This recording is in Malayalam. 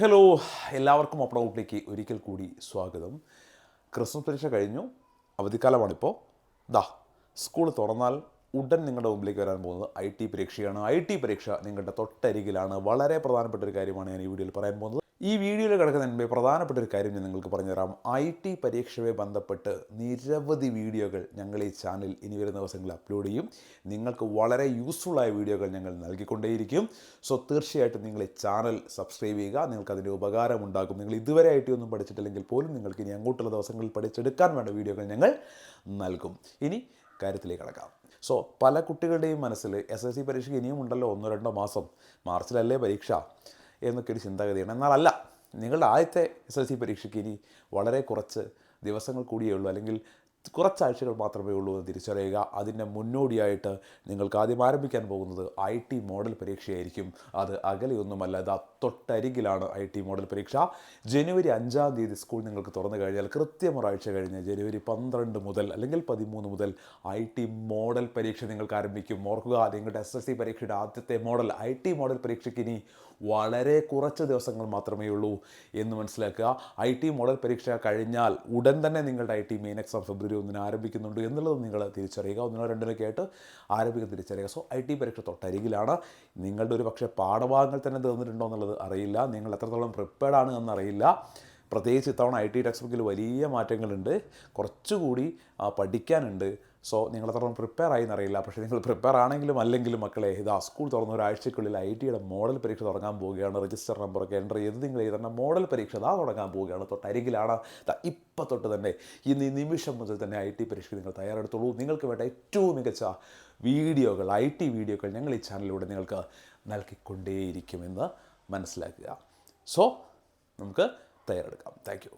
ഹലോ എല്ലാവർക്കും ഓപ്പൺ ഔട്ടിലേക്ക് ഒരിക്കൽ കൂടി സ്വാഗതം. ക്രിസ്മസ് പരീക്ഷ കഴിഞ്ഞു. അവധിക്കാലമാണിപ്പോൾ ദാ സ്കൂൾ തുറന്നാൽ ഉടൻ നിങ്ങളുടെ മുമ്പിലേക്ക് വരാൻ പോകുന്നത് ഐ ടി പരീക്ഷയാണ്. ഐ ടി പരീക്ഷ നിങ്ങളുടെ തൊട്ടരികിലാണ്. വളരെ പ്രധാനപ്പെട്ട ഒരു കാര്യമാണ് ഞാൻ ഈ വീഡിയോയിൽ പറയാൻ പോകുന്നത്. ഈ വീഡിയോയിൽ കിടക്കുന്നതിന് മുമ്പേ പ്രധാനപ്പെട്ട ഒരു കാര്യം ഞാൻ നിങ്ങൾക്ക് പറഞ്ഞുതരാം. ഐ ടി പരീക്ഷയുമായി ബന്ധപ്പെട്ട് നിരവധി വീഡിയോകൾ ഞങ്ങൾ ഈ ചാനൽ ഇനി വരുന്ന ദിവസങ്ങളിൽ അപ്ലോഡ് ചെയ്യും. നിങ്ങൾക്ക് വളരെ യൂസ്ഫുള്ളായ വീഡിയോകൾ ഞങ്ങൾ നൽകിക്കൊണ്ടേയിരിക്കും. സോ തീർച്ചയായിട്ടും നിങ്ങൾ ഈ ചാനൽ സബ്സ്ക്രൈബ് ചെയ്യുക. നിങ്ങൾക്ക് അതിന്റെ ഉപകാരമുണ്ടാകും നിങ്ങൾ ഇതുവരെ ഐ ടി ഒന്നും പഠിച്ചിട്ടില്ലെങ്കിൽ പോലും നിങ്ങൾക്ക് ഇനി അങ്ങോട്ടുള്ള ദിവസങ്ങളിൽ പഠിച്ചെടുക്കാൻ വേണ്ട വീഡിയോകൾ ഞങ്ങൾ നൽകും. ഇനി കാര്യത്തിലേക്ക് കടക്കാം. സോ പല കുട്ടികളുടെയും മനസ്സിൽ എസ് എസ് സി പരീക്ഷയ്ക്ക് ഇനിയും ഉണ്ടല്ലോ? ഒന്നോ രണ്ടോ മാസം. മാർച്ചിലല്ലേ പരീക്ഷ? എന്നൊക്കെ ഒരു ചിന്താഗതിയാണ്. എന്നാൽ അല്ല നിങ്ങളുടെ ആദ്യത്തെ എസ് എൽ സി പരീക്ഷയ്ക്ക് ഇനി വളരെ കുറച്ച് ദിവസങ്ങൾ കൂടിയേ ഉള്ളൂ. അല്ലെങ്കിൽ കുറച്ചാഴ്ചകൾ മാത്രമേ ഉള്ളൂ എന്ന് തിരിച്ചറിയുക. അതിന്റെ മുന്നോടിയായിട്ട് നിങ്ങൾക്ക് ആദ്യം ആരംഭിക്കാൻ പോകുന്നത് ഐ ടി മോഡൽ പരീക്ഷയായിരിക്കും. അത് അകലെയൊന്നുമല്ല അത് തൊട്ടരികിലാണ് ഐ ടി മോഡൽ പരീക്ഷ. ജനുവരി അഞ്ചാം തീയതി സ്കൂൾ നിങ്ങൾക്ക് തുറന്നു കഴിഞ്ഞാൽ കൃത്യം ഒരാഴ്ച കഴിഞ്ഞ് ജനുവരി പന്ത്രണ്ട് മുതൽ അല്ലെങ്കിൽ പതിമൂന്ന് മുതൽ ഐ ടി മോഡൽ പരീക്ഷ നിങ്ങൾക്ക് ആരംഭിക്കും. ഓർക്കുക നിങ്ങളുടെ എസ് എസ് സി പരീക്ഷയുടെ ആദ്യത്തെ മോഡൽ ഐ ടി മോഡൽ പരീക്ഷയ്ക്ക് ഇനി വളരെ കുറച്ച് ദിവസങ്ങൾ മാത്രമേ ഉള്ളൂ എന്ന് മനസ്സിലാക്കുക. ഐ ടി മോഡൽ പരീക്ഷ കഴിഞ്ഞാൽ ഉടൻ തന്നെ നിങ്ങളുടെ I T main exam February ഒന്നിന് ആരംഭിക്കുന്നുണ്ട് എന്നുള്ളത് നിങ്ങൾ തിരിച്ചറിയുക. ഒന്നിനോ രണ്ടിനൊക്കെ ആയിട്ട് ആരംഭിക്കുന്ന തിരിച്ചറിയുക. സോ ഐ ടി പരീക്ഷ തൊട്ടരികിലാണ്. നിങ്ങളുടെ ഒരു പക്ഷേ പാഠഭാഗങ്ങൾ തന്നെ തീർന്നിട്ടുണ്ടോ എന്നുള്ളത് അറിയില്ല. നിങ്ങൾ എത്രത്തോളം പ്രിപ്പയർഡ് ആണ് എന്നറിയില്ല. പ്രത്യേകിച്ച് ഇത്തവണ ഐ ടി ടെക്സ്റ്റ് ബുക്കിൽ വലിയ മാറ്റങ്ങളുണ്ട്. കുറച്ചുകൂടി പഠിക്കാനുണ്ട്. സോ നിങ്ങൾ എത്രത്തോളം പ്രിപ്പയർ ആയി എന്നറിയില്ല. പക്ഷേ നിങ്ങൾ പ്രിപ്പയർ ആണെങ്കിലും അല്ലെങ്കിലും മക്കളെ ഇതാ സ്കൂൾ തുറന്ന ഒരാഴ്ചക്കുള്ളിൽ ഐ ടിയുടെ മോഡൽ പരീക്ഷ തുടങ്ങാൻ പോവുകയാണ്. രജിസ്റ്റർ നമ്പറൊക്കെ എന്റർ ചെയ്ത് നിങ്ങൾ എഴുതുന്ന മോഡൽ പരീക്ഷ ഇതാ തുടങ്ങാൻ പോവുകയാണ്. തൊട്ടരികിലാണ്. ഇപ്പം തൊട്ട് തന്നെ ഇന്ന് ഈ നിമിഷം മുതൽ തന്നെ ഐ ടി പരീക്ഷയ്ക്ക് നിങ്ങൾ തയ്യാറെടുത്തോളൂ നിങ്ങൾക്ക് വേണ്ട ഏറ്റവും മികച്ച വീഡിയോകൾ ഐ ടി വീഡിയോകൾ ഞങ്ങൾ ഈ ചാനലിലൂടെ നിങ്ങൾക്ക് നൽകിക്കൊണ്ടേയിരിക്കുമെന്ന് മനസ്സിലാക്കുക. സോ നമുക്ക് തയ്യാറെടുക്കാം. Thank you